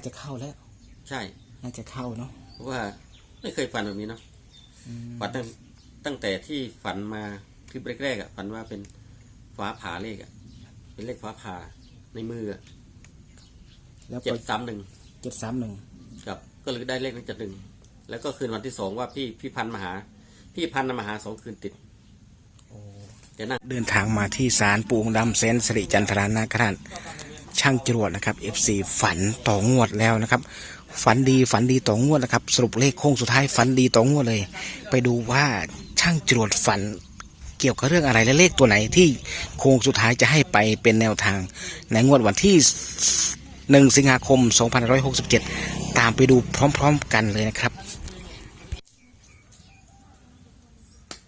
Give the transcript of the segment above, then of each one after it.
าจะเข้าแล้ว ใช่ น่าจะเข้าเนาะเพราะว่าไม่เคยฝันแบบนี้เนาะฝันตั้งตั้งแต่ที่ฝันมาคลิปแรกๆอะฝันว่าเป็นฟ้าผ่าเลขอะ เป็นเลขฟ้าผ่าในมืออะแล้วเจ็ก็ดสามหนึ่งเจ็ดสามหนึ่งครับ ก็เลยได้เลขนั้นจัดหนึ่งแล้วก็คืนวันที่สองว่าพี่พี่พันธุ์มาหา พี่พันธุ์มาหาสองคืนติดแต่นั่ง เดินทางมาที่ศาลปูองค์ดำเซนสิริจันทรานาคราช ช่างจรวดนะครับ FC ฝันต่องวดแล้วนะครับ ฝันดีฝันดีต่องวดนะครับ สรุปเลขโค้งสุดท้ายฝันดีต่องวดเลย ไปดูว่าช่างจรวดฝันเกี่ยวกับเรื่องอะไรและเลขตัวไหนที่โค้งสุดท้ายจะให้ไปเป็นแนวทาง ในงวดวันที่ 1 สิงหาคม 2567 ตามไปดูพร้อมๆกันเลยนะครับ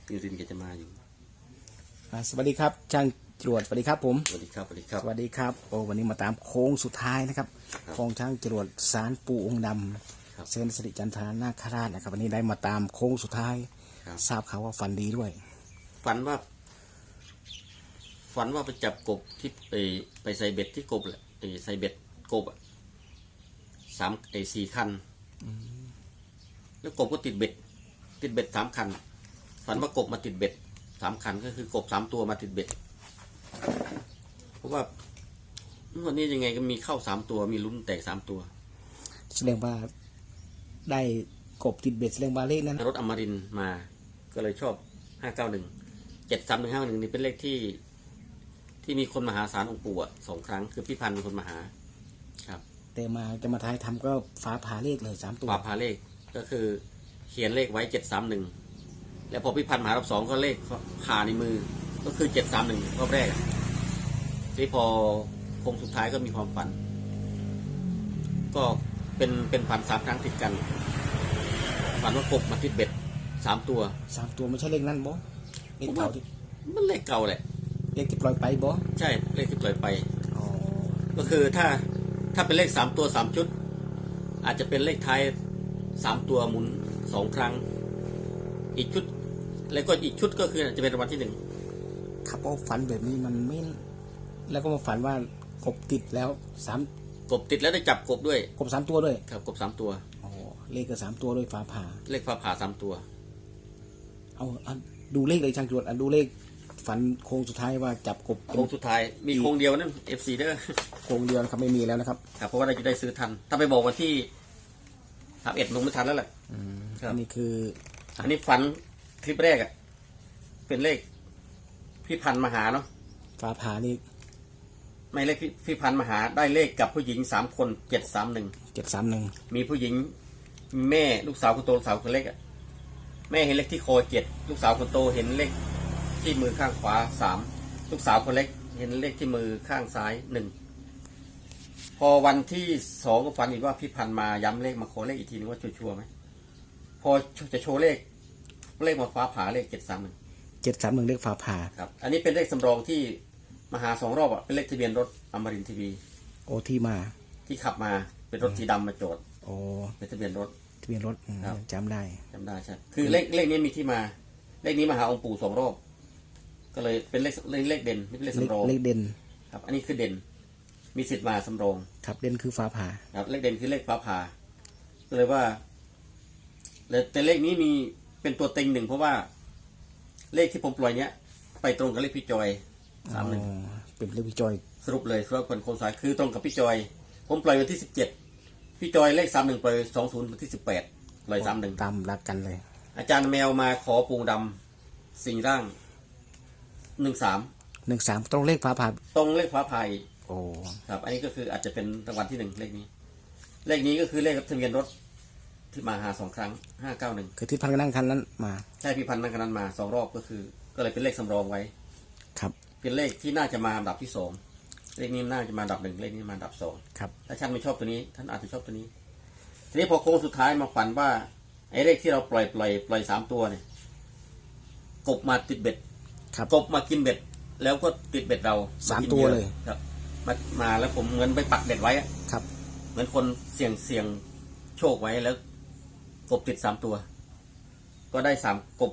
พี่รินแกจะมาอยู่อ่าสวัสดีครับช่าง จรวดสวัสดีครับผมสวัสดีครับสวัสดีครับสวัสดีครับโอ้วันนี้มาตามโค้งสุดท้ายนะครับของช่างจรวดสารปูองค์ดครับำเซนสิริจันทรานาคราชนะครับ วันนี้ได้มาตามโค้งสุดท้ายครับทราบข่าวว่าฟันดีด้วย ฝันว่า ฝันว่าไปจับกบที่ไปไปใส่เบ็ดที่กบแหละไอ้ใส่เบ็ดกบอะสามไอ้สี่คันแล้วกบก็ติดเบ็ด ติดเบ็ดสามคัน ฝันว่ากบมาติดเบ็ดสามคันก็คือกบสามตัวมาติดเบ็ด เพราะว่าวันนี้ยังไงก็มีเข้าสามตัว มีลุ้นแตกสามตัว แสดงว่าได้กบติดเบ็ดแสดงว่าเลขนั้น รถอมรินทร์มา ก็เลยชอบห้าเก้าหนึ่งเจ็ดสามหนึ่งห้าหนึ่งนี่เป็นเลขที่ ที่มีคนมาหาสารองค์ปู่อะสองครั้งคือพี่พันธ์เป็นคนมาหา ครับแต่มาจะมาท้ายทำก็ฟ้าผ่าเลขเลยสามตัวปาพาเลขก็คือเขียนเลขไว้เจ็ดสามหนึ่งแล้วพอพี่พันธ์มหารอบสองก็เลขผ่าในมือ ก็คือเจ็ดสามหนึ่งรอบแรกอะที่พอโค้งสุดท้ายก็มีความฝัน ก็เป็นเป็นฝันสามครั้งติดกันฝันว่ากบมาติดเบ็ดสามตัวสามตัวไม่ใช่เลขนั้นบอเลขเก่าที่มันเลขเก่าแหละเลขที่ปล่อยไปบอใช่เลขที่ปล่อยไปอ๋อก็คือถ้าถ้าเป็นเลขสามตัวสามชุด อาจจะเป็นเลขท้ายสามตัวหมุนสองครั้ง อีกชุด แล้วก็อีกชุดก็คืออาจจะเป็นรางวัลที่หนึ่ง ครับเพราะฝันแบบนี้มันไม่ แล้วก็มาฝันว่ากบติดแล้วสามกบติดแล้วได้จับกบด้วย กบสามตัวด้วยครับกบสามตัวอ๋อเลขก็สามตัวด้วยฟ้าผ่า เลขฟ้าผ่าสามตัว เอาเอาดูเลขเลยช่างจรวดอะดูเลข ฝันโค้งสุดท้ายว่าจับกบเป็นโค้งสุดท้ายมีโค้งเดียวนั่น FC เด้อโค้งเดียวนะครับไม่มีแล้วนะครับครับเพราะว่าเราจะได้ซื้อทัน ถ้าไปบอกวันที่สามเอ็ดลงไม่ทันแล้วแหละครับอันนี้คือ อันนี้ฝันคลิปแรกอะเป็นเลข พี่พันธ์มาหาเนาะฟ้าผ่านี่ไม่เลขพี่พี่พันธ์มาหา ได้เลขกับผู้หญิงสามคนเจ็ดสามหนึ่งเจ็ดสามหนึ่งมีผู้หญิง แม่ลูกสาวคนโตลูกสาวคนเล็กอะแม่เห็นเลขที่คอเจ็ดลูกสาวคนโตเห็นเลขที่มือข้างขวาสามลูกสาวคนเล็ก เห็นเลขที่มือข้างซ้ายหนึ่งพอวันที่สองก็ฝันอีกว่าพี่พันธ์มาย้ำเลขมาขอเลขอีกทีนึงว่าชัวร์ๆไหมพอจะโชว์เลข เลขมาฟ้าผ่าเลขเจ็ดสามหนึ่ง เจ็ดสามหนึ่งเลขฟ้าผ่า ครับ อันนี้เป็นเลขสำรองที่มาหาสองรอบอะเป็นเลขทะเบียนรถอมรินทร์ทีวีโอที่มา ที่ขับมาเป็นรถสีดำมาจอดโอ้เป็นทะเบียนรถ ทะเบียนรถอืมครับ จำได้ จำได้ใช่คือเลขเลขนี้มีที่มา เลขนี้มาหาองค์ปู่สองรอบ ก็เลยเป็นเลขเลขเลขเด่นไม่ใช่เลขเลขสำรองเลขเด่นครับ อันนี้คือเด่น มีสิทธิ์มาสำรองครับเด่นคือฟ้าผ่า ครับ เลขเด่นคือเลขฟ้าผ่าก็เลยว่าแต่แต่เลขนี้มีเป็นตัวเต็งหนึ่งเพราะว่า เลขที่ผมปล่อยเนี้ยไปตรงกับเลขพี่จอยสามหนึ่งอ๋อเป็นเลขพี่จอยสรุปเลยสำหรับคนโคนสายคือตรงกับพี่จอย ผมปล่อยวันที่สิบเจ็ดพี่จอยเลขสามหนึ่งปล่อยสองศูนย์วันที่สิบแปดปล่อยสามหนึ่งตามรักกันเลย อาจารย์แมวมาขอปูงดำสิ่งร่างหนึ่งสามหนึ่งสามตรงเลขฟ้าผ่าตรงเลขฟ้าพายโอ้ครับ อันนี้ก็คืออาจจะเป็นรางวัลที่หนึ่งเลขนี้ เลขนี้ก็คือเลขทะเบียนรถ ที่มาหาสองครั้งห้าเก้าหนึ่งคือที่พันก็นั่งคันนั้นมา ใช่พี่พันธ์นั่งกันนั้นมาสองรอบก็คือ ก็เลยเป็นเลขสำรองไว้ ครับ เป็นเลขที่น่าจะมาอันดับที่สองเลขนี้น่าจะมาอันดับหนึ่งเลขนี้มาอันดับสองครับ ถ้าท่านไม่ชอบตัวนี้ ท่านอาจจะชอบตัวนี้ ทีนี้พอโค้งสุดท้ายมาฝันว่าไอ้เลขที่เราปล่อยปล่อยปล่อยสามตัวเนี่ยกบมาติดเบ็ดครับ กบมากินเบ็ด แล้วก็ติดเบ็ดเราสามกินตัวหอเลย ครับ มามาแล้วผมเหมือนไปปักเบ็ดไว้อะครับ เหมือนคนเสี่ยงเสี่ยงโชคไว้แล้ว กบติดสามตัว ก็ได้สามกบ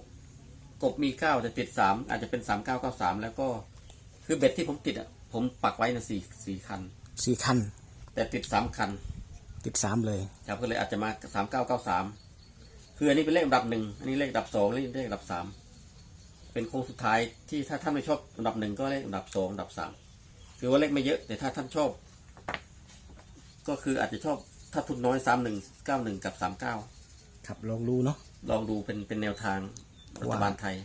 กบมีเก้าแต่ติดสามอาจจะเป็นสามเก้าเก้าสามแล้วก็ คือเบ็ดที่ผมติดอะ ผมปักไว้นะสี่สี่คัน สี่คัน แต่ติดสามคัน ติดสามเลยครับก็เลยอาจจะมาสามเก้าเก้าสามคืออันนี้เป็นเลขอันดับหนึ่งอันนี้เลขอันดับสองอันนี้เลขอันดับสามเป็นโค้งสุดท้ายที่ถ้าท่านไม่ชอบอันดับหนึ่งก็เลขอันดับสองอันดับสามคือว่าเลขไม่เยอะแต่ถ้าท่านชอบ ก็คืออาจจะชอบถ้าทุนน้อยสามหนึ่งเก้าหนึ่งกับสามเก้า ครับลองดูเนาะ ลองดูเป็นเป็นแนวทางรัฐบาลไทย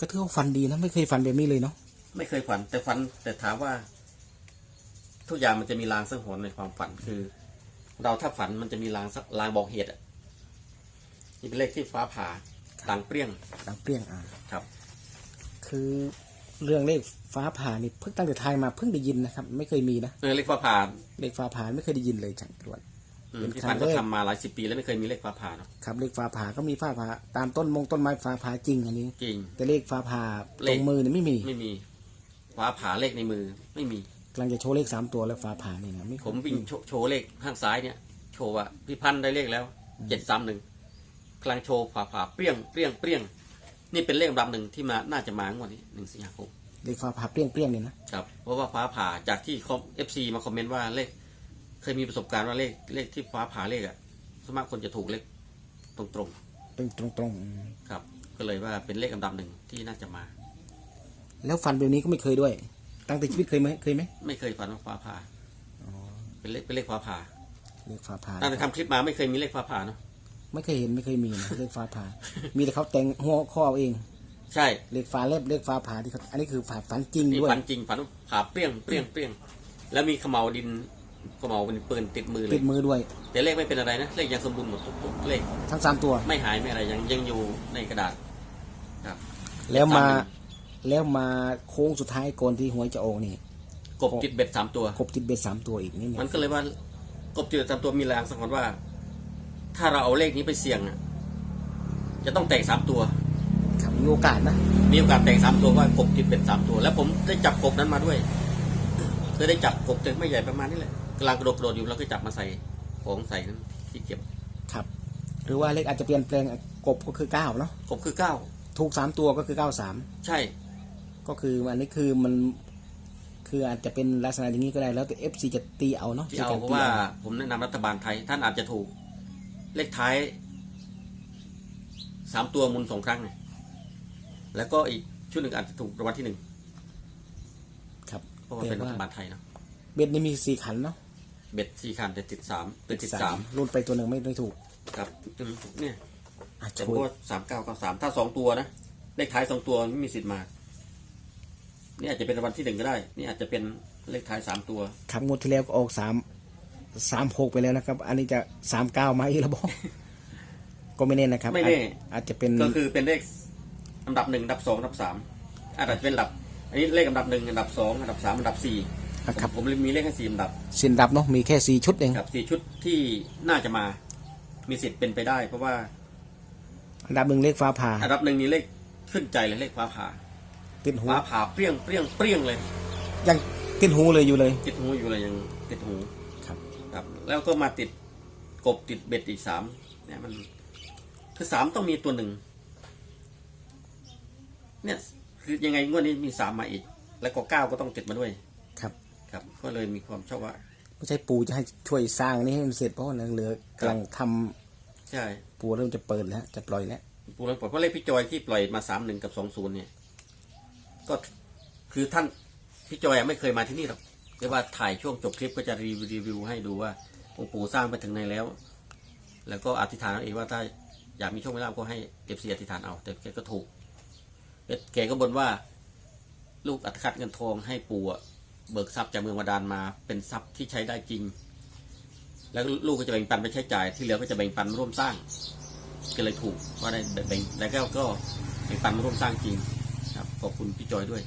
ก็ถือว่าฟันดีนะไม่เคยฟันแบบนี้เลยเนาะไม่เคยฝัน แต่ฝันแต่ถามว่า ทุกอย่างมันจะมีลางสังหรณ์ในความฝันคือ เราถ้าฝันมันจะมีลางสักลางบอกเหตุอะนี่เป็นเลขที่ฟ้าผ่าต่างเปรี้ยงดังเปรี้ยงอ่าครับ คือเรื่องเลขฟ้าผ่านี่เพิ่งตั้งแต่ไทยมาเพิ่งได้ยินนะครับ ไม่เคยมีนะเออเลขฟ้าผ่าเลขฟ้าผ่าไม่เคยได้ยินเลยจังตรวจอืม เป็นที่ครั้พันงก็แรกทำมาหลายสิบปีแล้วไม่เคยมีเลขฟ้าผ่าเนาะครับเลขฟ้าผ่าก็มีฟ้าผ่าตามต้นมงต้นไม้ฟ้าผ่าจริงอันนี้ จริง แต่เลขฟ้าผ่าเลตขรงมือเนี่ยไม่มีไม่มีฟ้าผ่าเลขในมือ ไม่มี กำลังจะโชว์เลขสามตัวแล้วฟ้าผ่านี่นะไม่ผมวิ่งโชว์โชว์เลขข้างซ้ายเนี่ย โชว์ว่าพี่พันธุ์ได้เลขแล้วเจ็ดสามหนึ่งกำลังโชว์ผ่าผ่าเปรี้ยงเปรี้ยงเปรี้ยงนี่เป็นเลขลำดับหนึ่งที่มาน่าจะมางวดนี้หนึ่งสิงหาคมเลขฟ้าผ่าเปรี้ยงเปรี้ยงเนี่ยนะครับ เพราะว่าฟ้าผ่าจากที่เอฟซีมาคอมเมนต์ว่าเลข เคยมีประสบการณ์ว่าเลขเลขที่ฟ้าผ่าเลขอะสวนมากคนจะถูกเลขตรงตรงตรงตรงอืมๆครับ ก็เลยว่าเป็นเลขอันดับหนึ่งที่น่าจะมาแล้วฟันแบบนี้ก็ไม่เคยด้วย ตั้งแต่ชีวิตเคยไหมเคยไหมไม่เคยฝันว่าฟ้าผ่าเป็นเลขเป็นเลขฟ้าผ่าเลขฟ้าผ่าตั้งแต่ทำคลิปมาไม่เคยมีเลขฟ้าผ่าเนาะไม่เคยเห็นไม่เคยมีนะเลขฟ้าผ่า มีแต่เขาแต่งหัวข้อเอาเอง ใช่เลขฟ้าเล็บเลขฟ้าผ่าที่เขาอันนี้คือผ่าฝันจริงนี่ด้วยฝันจริงฝันว่าผ่าเปรี้ยงเปรี้ยงเปรี้ยงแล้วมีเขมเหลาดิน เขมเหลาเป็นปืนติดมือเลติยดมือด้วย แต่เลขไม่เป็นอะไรนะ เลขยังสมบูรณ์หมดทุกทุกเลขทั้งสามตัว ไม่หายไม่อะไรยังยังอยู่ในกระดาษครับแล้วมาสามหนึ่งแล้วมาโค้งสุดท้ายก่อนที่หวยจะออกนี่กบจิตเบ็ดสามตัวครบติดเบ็ดสามตัวอีกนี่เนี่มัยนก็เลยว่ากบจิตเบ็ดสามตัวมีแรงสังหรณ์ว่า ถ้าเราเอาเลขนี้ไปเสี่ยงอะจะต้องแตกสามตัวครับมีโอกาสนะมีโอกาสแตกสามตัวว่ากบจิตเบ็ดสามตัว แล้วผมได้จับกบนั้นมาด้วยเคยได้จับกบแต่ไม่ใหญ่ประมาณนี้แหละกำลังกระโดดกระโดดอยู่แล้วก็จับมาใส่ของใส่นั้นที่เก็บครับ หรือว่าเลขอาจจะเปลี่ยนแปลงกบก็คือเก้าเนาะกบคือเก้าถูกสามตัวก็คือเก้าสามใช่ ก็คืออันนี้คือมันคืออาจจะเป็นลักษณะอย่างนี้ก็ได้แล้วแต่เอฟซีจะตีเอาเนาะที่เอาเพราะว่าผมแนะนำรัฐบาลไทย ท่านอาจจะถูกเลขท้ายสามตัวหมุนสองครั้งไงแล้วก็อีกชุดหนึ่งอาจจะถูกรางวัลที่หนึ่งครับเพราะว่าเป็นรัฐบาลไทยเนาะเบ็ดนี่มีสี่ขันเนาะ เบ็ดสี่คันแต่ติดสามติดติดสามรุ่นไปตัวหนึ่งไม่ไม่ถูกครับอืมเนี่ยอะแต่ช่วยว่าสามเก้ากับสามถ้าสองตัวนะเลขท้ายสองตัวไม่มีสิทธิ์มา นี่อาจจะเป็นรางวัลที่หนึ่งก็ได้ นี่อาจจะเป็นเลขท้ายสามตัวครับงวดที่แล้วก็ออกสามสามหกไปแล้วนะครับ อันนี้จะสามเก้ามาอีกแล้วบอกก็ไม่แน่นะครับ ไม่แน่อาจอาจจะเป็นก็คือเป็นเลขอันดับหนึ่งอันดับสองอันดับสามอาจจะเป็นอันดับ อันนี้เลขอันดับหนึ่งอันดับสองอันดับสามอันดับสี่ ครับผมเลยมีเลขแค่สี่อันดับสินดับเนาะมีแค่สี่ชุดเองครับสี่ชุดที่น่าจะมา มีสิทธิ์เป็นไปได้ เพราะว่าอันดับหนึ่งเลขฟ้าผ่าอันดับหนึ่งนี่เลขขึ้นใจเลยเลขฟ้าผ่าติดหูฟ้าผ่าเปรี้ยงเปรี้ยงเปรี้ยงเลย ยังติดหูเลยอยู่เลย ติดหูอยู่เลยยังติดหูครับ ครับ แล้วก็มาติดกบติดเบ็ดอีกสามเนี่ยมันคือสามต้องมีตัวหนึ่งเนี่ยคือยังไงงวดนี้มีสามมาอีก แล้วก็เก้าก็ต้องติดมาด้วย ครับ ครับ ก็เลยมีความชอบว่า ไม่ใช่ปูจะให้ช่วยสร้างนี่ให้มันเสร็จเพราะว่าเหลือกำลังทำใช่ปูเริ่มจะเปิดแล้วจะปล่อยแล้วปูรังปล่อยเพราะเลขพี่จอยที่ปล่อยมาสามหนึ่งกับสองศูนย์เนี่ย ก็คือท่านพี่จอยอะไม่เคยมาที่นี่หรอกเรียกว่าถ่ายช่วงจบคลิปก็จะรีวิวรีวิวให้ดูว่าองค์ปู่สร้างไปถึงไหนแล้ว แล้วก็อธิษฐานเอาเองว่าถ้าอยากมีโชคมีลาภก็ให้เก็บเสียอธิษฐานเอาแต่แกก็ถูกแกก็บนว่า ลูกอัตคัดเงินทองให้ปู่อะ เบิกทรัพย์จากเมืองวดานมา เป็นทรัพย์ที่ใช้ได้จริง แล้วลูกก็จะแบ่งปันไปใช้จ่าย ที่เหลือก็จะแบ่งปันร่วมสร้าง ก็เลยถูกว่าได้แบ่งแล้วก็ก็แบ่งปันมาร่วมสร้างจริงครับขอบคุณพี่จอยด้วย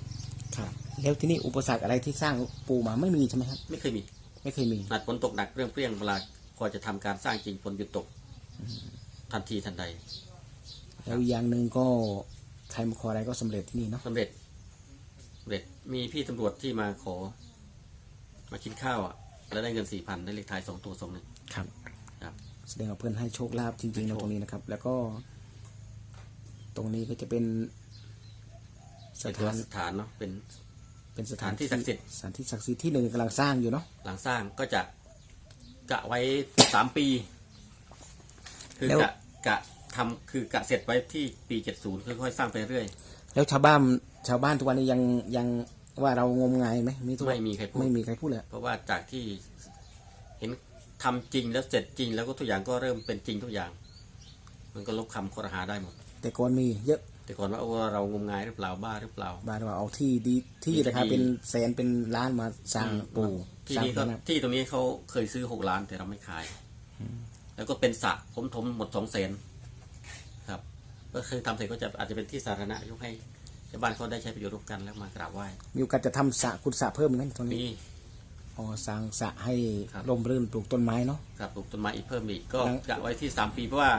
ครับ แล้วที่นี่อุปสรรคอะไรที่สร้างปูมาไม่มีใช่ไหมครับ ไม่เคยมีไม่เคยมีหนักฝนตกหนักเปรี้ยงเปรี้ยงเวลาพอจะทำการสร้างจริงฝนหยุดตก ทันทีทันใด แล้วอีกอย่างหนึ่งก็ใครมาขออะไรก็สำเร็จที่นี่เนาะสำเร็จสำ เร็จมีพี่ตำรวจที่มาขอ มากินข้าวอะ แล้วได้เงินสี่พันได้เลขท้ายสองตัวสองหนึ่งครับ ครับ แสดงว่าเพื่อนให้โชคลาภจริงๆให้นะโชคตรงนี้นะครับ แล้วก็ ตรงนี้ก็จะเป็นสเป็นถานสถานเนาะเป็น เป็นสถานสถานที่ศักดิ์สิทธิ์ สถานที่ศักดิ์สิทธิ์ที่หนึ่งกำลังสร้างอยู่เนาะหลังสร้างก็จะกะไว้ สามปี คือแล้วกะกะทำคือกะเสร็จไว้ที่ปีเจ็ดศูนย์ค่อยๆสร้างไปเรื่อย แล้วชาวบ้านชาวบ้านทุกวันนี้ยังยังว่าเรางมงายไหมมีทุกไม่มีใครพูด ไม่มีใครพูดเลยเพราะว่าจากที่เห็นทำจริงแล้วเสร็จจริง แล้วก็ทุกอย่างก็เริ่มเป็นจริงทุกอย่าง มันก็ลบคำคอรหาได้หมด แต่ก่อนมีเยอะแต่ก่อนว่าโอ้เรางมงายหรือเปล่าบ้าหรือเปล่า บ้านว่าเอาที่ดีที่ที่ราคาดีเป็นแสนเป็นล้านมาสร้างปูที่สร้างนี้ก็พญานาคที่ตรงนี้เขาเคยซื้อหกล้านแต่เราไม่ขาย แล้วก็เป็นสระผมถมหมดสองแสนครับ ก็คือทำเสร็จก็จะอาจจะเป็นที่สาธารณะยกให้ชาวบ้านเขาได้ใช้ประโยชน์ร่วมกันแล้วมากราบไหว้มีโอกาสจะทำสระขุดสระเพิ่มไหมตอนนี้มีอ๋อสร้างสระให้ครับ ร่มรื่นปลูกต้นไม้เนาะ ครับปลูกต้นไม้อีกเพิ่มอีกก็ดัง กะไว้ที่สามปีเพราะว่า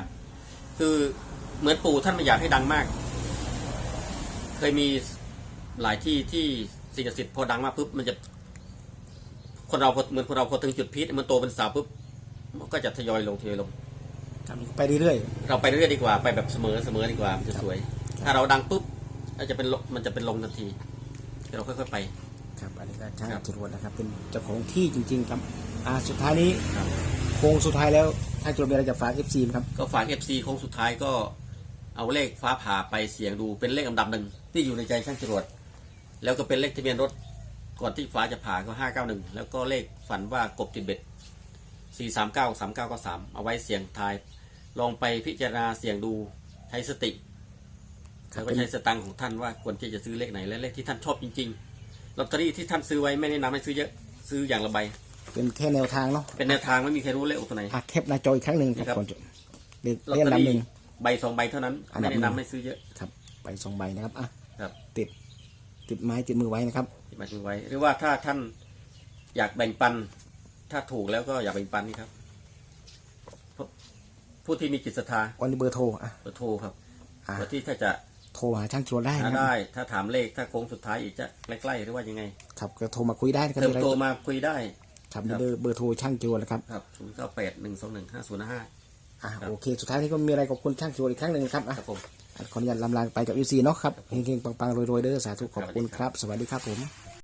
คือเหมือนปู่ท่านไม่อยากให้ดังมาก เคยมีหลายที่ที่สิ่งศักดิ์สิทธิ์พอดังมากปุ๊บมันจะ คนเราพอเหมือนคนเราพอถึงจุดพีคมันโตเป็นสาวปุ๊บมันก็จะทยอยลงทยอยลง ทำไปเรื่อย เราไปเรื่อยๆดีกว่าไปแบบเสมอเสมอดีกว่ามันจะสวย ถ้าเราดังปุ๊บมันจะเป็นลมันจะเป็นลงทันทีเดี๋ยวเราค่อยๆไป ๆ ครับอันนี้ก็ช่างครับ จรวดนะครับ เป็นเจ้าของที่จริง ๆ ครับอ่าสุดท้ายนี้ครับ โค้งสุดท้ายแล้วถ้างจรวดมีอะไรจะฝากเอฟซีครับ ก็ฝากเอฟซีโค้งสุดท้ายก็เอาเลขฟ้าผ่าไปเสียงดูเป็นเลขอันดับหนึ่งที่อยู่ในใจช่างจรวด แล้วก็เป็นเลขทะเบียนรถก่อนที่ฟ้าจะผ่าก็ห้าเก้าหนึ่งแล้วก็เลขฝันว่ากบติดเบ็ดสี่สามเก้าสามเก้าก็สามเอาไว้เสียงทาย ลองไปพิจารณาเสียงดูใช้สติแล้วก็ใช้สตังค์ของท่านว่าควรที่จะซื้อเลขไหนและเลขที่ท่านชอบจริงๆลอตเตอรี่ที่ท่านซื้อไว้ไม่แนะนำให้ซื้อเยอะซื้ออย่างละใบ เป็นแค่แนวทางเนาะเป็นแนวทางไม่มีใครรู้เลขตัวไหนอะแคปหน้าจออีกครั้งหนึ่งครับนี่ครับก่อนจะเรียกลอตเรียกเตอลำหนึ่รี่งใบสองใบเท่านั้นอันดัไม่บหนึ่แนะงนำให้ซื้อเยอะครับไปสองใบนะครับอะครับติดติดไม้ติดมือไว้นะครับที่หมายถึงไว้ หรือว่าถ้าท่านอยากแบ่งปัน ถ้าถูกแล้วก็อยากแบ่งปันนี่ครับผู้ ผู้ที่มีจิตศรัทธาวันนี้เบอร์โทรอะก็โทรครับอะว่าที่ถ้าจะโทรหาช่างจรวดได้หานะครับได้ถ้าถามเลขถ้าโค้งสุดท้ายอีกจะใกล้ๆหรือว่ายังไงครับก็โทรมาคุยได้นะครับเติมมีอะไรโตมาคุยได้ ครับครับเบอร์เบอร์โทรช่างจรวดนะครับครับศูนย์เก้าแปดหนึ่งสองหนึ่งห้าศูนย์ห้าอะครับโอเค สุดท้ายนี้ก็มีอะไรขอบคุณช่างจรวดอีกครั้งหนึ่งนะครับอะครับผม ขออนุญาตลำลาไปกับยูซีเนาะครับเฮงๆปังๆรวยๆเด้อสาธุขอบคุณคครัรับบสวัสดีครับผมค